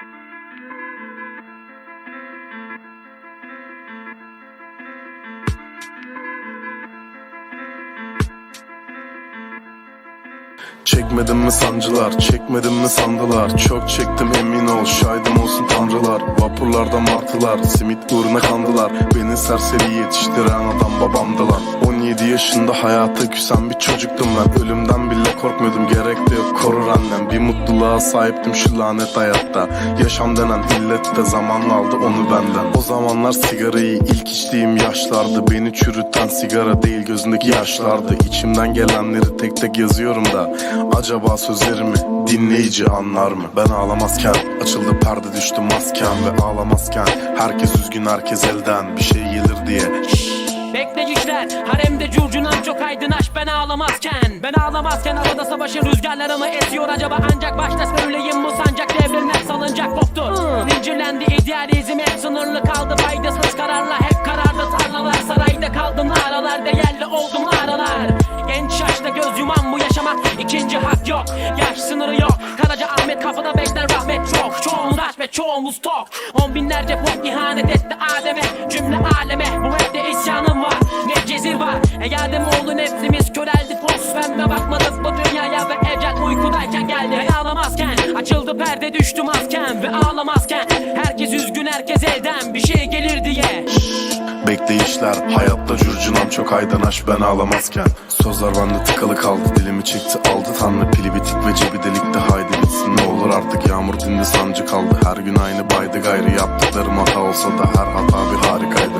thank you Çekmedim mi sancılar, çekmedim mi sandılar? Çok çektim emin ol, şahidim olsun tanrılar. Vapurlarda martılar, simit uğruna kandılar. Beni serseri yetiştiren adam babamdı lan 17 yaşında hayata küsen bir çocuktum ben. Ölümden bile korkmuyordum, gerek de yok. Korur annem. Bir mutluluğa sahiptim şu lanet hayatta. Yaşam denen illet de zamanla aldı onu benden. O zamanlar sigarayı ilk içtiğim yaşlardı. Beni çürüten sigara değil gözündeki yaşlardı. İçimden gelenleri tek tek yazıyorum da Acaba sözlerimi dinleyici anlar mı? Ben ağlamazken açıldı perde düştü masken Ve ağlamazken herkes üzgün herkes elden Bir şey gelir diye. Bekleyişler haremde curcunam çok aydınlaş. Ben ağlamazken Ben ağlamazken havada savaşın rüzgarları mı esiyor acaba? Ancak başta söyleyeyim bu sancak devrilmez salıncak koptu Zincirlendi idealizm hep sınırlı kaldı Faydasız kararla ikinci hak yok Yaş sınırı yok. Karaca Ahmet kapıda bekler rahmet çok. Çoğumuz aç ve çoğumuz tok. On binlerce pop ihanet etti Adem'e. Cümle aleme bu evde isyanım var. Ne cezir var? E Adem oğlu nefsimiz köreldi Fos pembe bakmadık bu dünyaya Ve ecel uykudayken geldi. Ben ağlamazken Açıldı perde düştü masken Ve ağlamazken Herkes üzgün herkes elden Bir şey gelir diye Bekleyişler hayatta curcunam çok aydanaş ben ağlamazken. Sözler bende tıkalı kaldı dilimi çekti aldı tanrı Pili bitik ve cebi delikte haydi bitsin. Ne olur artık Yağmur dindi sancı kaldı. Her gün aynı baydı gayrı Yaptıklarım hata olsa da her hata bir harikaydı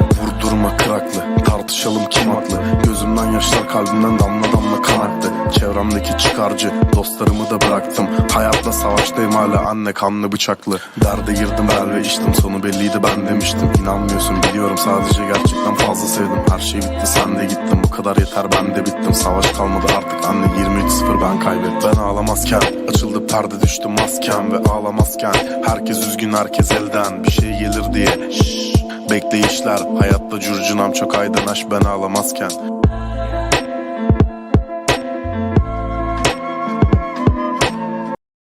Vurdurma kıraklı. Tartışalım kim haklı? Gözümden yaşlar kalbimden damla damla kan aktı. Çevremdeki çıkarcı dostlarımı da bıraktım. Hayatla savaştayım hala anne kanlı bıçaklı. Derde girdim el ve içtim sonu belliydi ben demiştim. İnanmıyorsun biliyorum sadece gerçekten fazla sevdim. Her şey bitti sen de gittin bu kadar yeter ben de bittim. Savaş kalmadı artık anne 23-0 ben kaybettim. Ben ağlamazken açıldı perde düştü maskem Ve ağlamazken. Herkes üzgün herkes elden Bir şey gelir diye. Şşş, Bekleyişler hayatta curcunam çok aydanaş ben ağlamazken